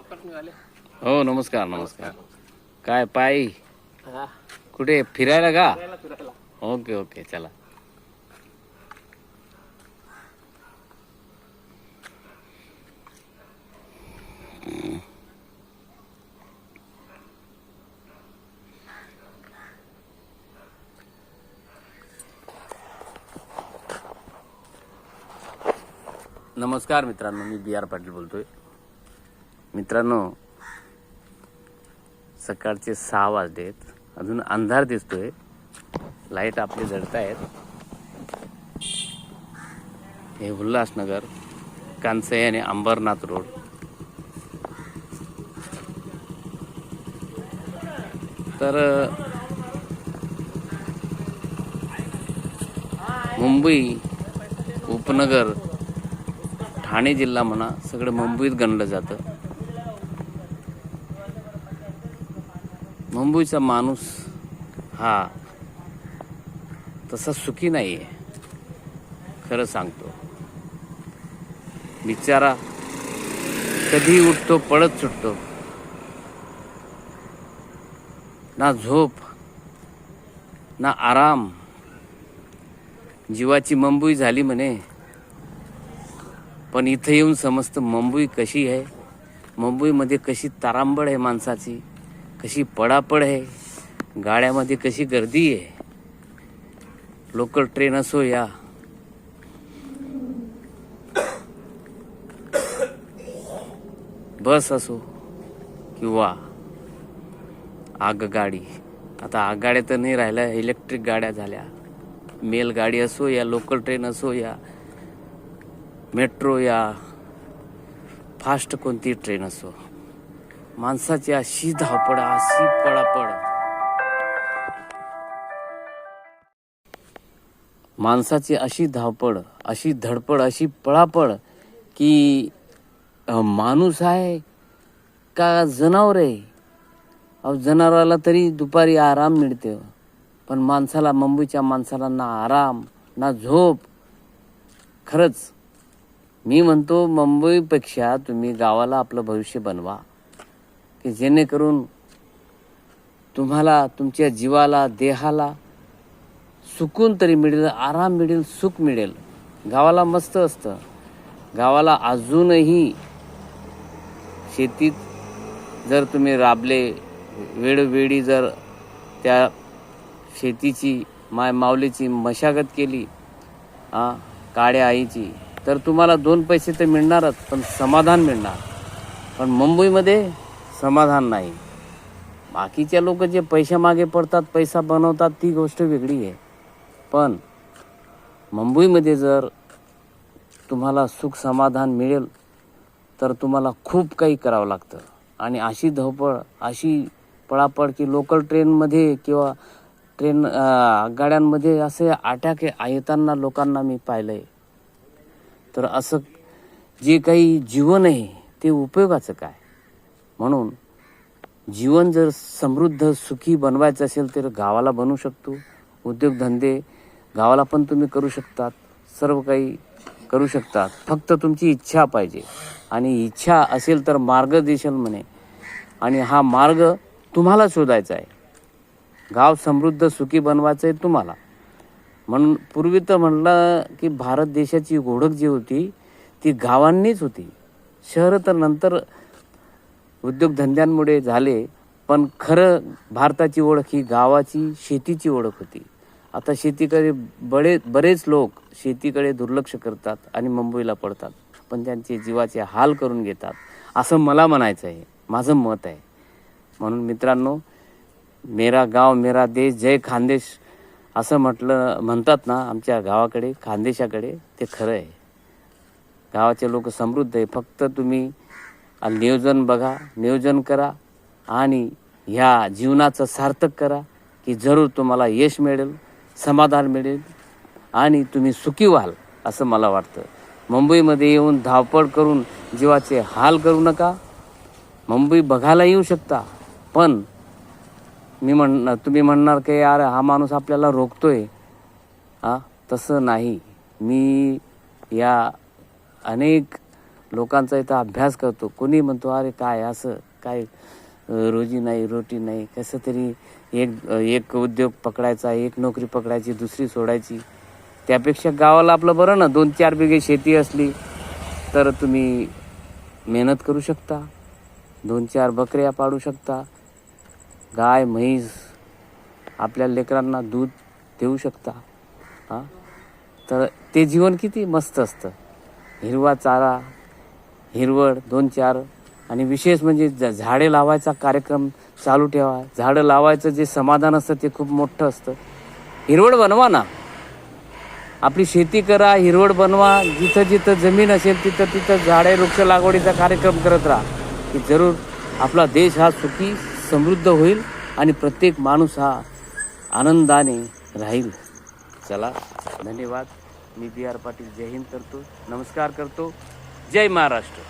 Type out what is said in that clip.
हो नमस्कार नमस्कार. काय पायी? कुठे? फिरायला का? ओके ओके चला. नमस्कार मित्रांनो मी बी आर पाटील बोलतोय. मित्रांनो सकाळचे सहा वाजलेत. अजून अंधार दिसतोय. लाइट आपले जळत आहेत हे उल्हासनगर कांसई आणि अंबरनाथ रोड. तर मुंबई उपनगर ठाणे जिल्हा म्हणा सगळं मुंबईत गणलं जातं. मुंबईचा माणूस हा तसा सुखी नाही आहे खरं सांगतो. बिचारा कधी उठतो पळत सुटतो. ना झोप ना आराम. जीवाची मुंबई झाली म्हणे. पण इथं येऊन समजतं मुंबई कशी आहे? मुंबईमध्ये कशी तारांबळ आहे माणसाची? कशी पडापड आहे गाड्यामध्ये कशी गर्दी आहे. लोकल ट्रेन असो या. बस असो किंवा आगगाडी. आता आगगाड्या तर नाही राहिल्या इलेक्ट्रिक गाड्या झाल्या. मेल गाडी असो या लोकल ट्रेन असो या मेट्रो या फास्ट कोणती ट्रेन असो. माणसाची अशी धावपळ अशी पळापळ. माणसाची अशी धावपळ अशी धडपड अशी पळापळ की माणूस आहे का जनावर आहे? अहो जनावराला तरी दुपारी आराम मिळते पण माणसाला मुंबईच्या माणसाला ना आराम ना झोप. खरंच मी म्हणतो मुंबईपेक्षा तुम्ही गावाला आपलं भविष्य बनवा. की जेणेकरून तुम्हाला तुमच्या जीवाला देहाला सुकून तरी मिळेल आराम मिळेल सुख मिळेल. गावाला मस्त असतं. गावाला अजूनही शेतीत जर तुम्ही राबले वेळोवेळी जर त्या शेतीची माय माऊलीची मशागत केली हा काड्या आईची तर तुम्हाला दोन पैसे तर मिळणारच पण समाधान मिळणार. पण मुंबईमध्ये समाधान नाही. बाकीचे लोक जे पैशामागे पडतात पैसा बनवतात ती गोष्ट वेगळी आहे. पण मुंबईमध्ये जर तुम्हाला सुख समाधान मिळेल तर तुम्हाला खूप काही करावं लागतं. आणि अशी धावपळ अशी पळापळ की लोकल ट्रेनमध्ये किंवा ट्रेन गाड्यांमध्ये असे अटॅक येताना लोकांना मी पाहिलं आहे तर असं जे काही जीवन आहे ते उपयोगाचं काय? म्हणून जीवन जर समृद्ध सुखी बनवायचं असेल तर गावाला बनवू शकतो. उद्योगधंदे गावाला पण तुम्ही करू शकतात. सर्व काही करू शकतात. फक्त तुमची इच्छा पाहिजे. आणि इच्छा असेल तर मार्ग म्हणे. आणि हा मार्ग तुम्हाला शोधायचा आहे. गाव समृद्ध सुखी बनवायचं आहे तुम्हाला. म्हणून पूर्वी तर म्हटलं की भारत देशाची ओळख जी होती ती गावांनीच होती. शहरं तर नंतर उद्योगधंद्यांमुळे झाले पण खरं भारताची ओळख ही गावाची शेतीची ओळख होती. आता शेतीकडे बळे बरेच लोक शेतीकडे दुर्लक्ष करतात आणि मुंबईला पडतात पण त्यांचे जीवाचे हाल करून घेतात असं मला म्हणायचं आहे. माझं मत आहे. म्हणून मित्रांनो मेरा गाव मेरा देश जय खानदेश असं म्हटलं म्हणतात ना आमच्या गावाकडे खानदेशाकडे ते खरं आहे. गावाचे लोक समृद्ध आहे. फक्त तुम्ही नियोजन बघा नियोजन करा आणि ह्या जीवनाचं सार्थक करा की जरूर तुम्हाला यश मिळेल समाधान मिळेल आणि तुम्ही सुखी व्हाल असं मला वाटतं. मुंबईमध्ये येऊन धावपळ करून जीवाचे हाल करू नका. मुंबई बघायला येऊ शकता पण मी म्हण तुम्ही म्हणणार की यार हा माणूस आपल्याला रोखतोय. हां तसं नाही. मी या अनेक लोकांचा इथं अभ्यास करतो. कोणी म्हणतो अरे काय असं काय रोजी नाही रोटी नाही कसं तरी एक एक उद्योग पकडायचा एक नोकरी पकडायची दुसरी सोडायची. त्यापेक्षा गावाला आपलं बरं ना दोन चार बिघे शेती असली तर तुम्ही मेहनत करू शकता. दोन चार बकऱ्या पाडू शकता. गाय म्हैस आपल्या लेकरांना दूध देऊ शकता. हां? तर ते जीवन किती मस्त असतं. हिरवा चारा हिरवळ दोन चार. आणि विशेष म्हणजे ज- झाडे लावायचा कार्यक्रम चालू ठेवा. झाडं लावायचं जे समाधान असतं ते खूप मोठं असतं. हिरवळ बनवा ना. आपली शेती करा हिरवळ बनवा. जिथं जिथं जमीन असेल तिथं तिथं झाडे वृक्ष लागवडीचा कार्यक्रम करत राहा. की जरूर आपला देश हा सुखी समृद्ध होईल आणि प्रत्येक माणूस हा आनंदाने राहील. चला धन्यवाद. मी बी आर पाटील. जय हिंद करतो. नमस्कार करतो. जय महाराष्ट्र.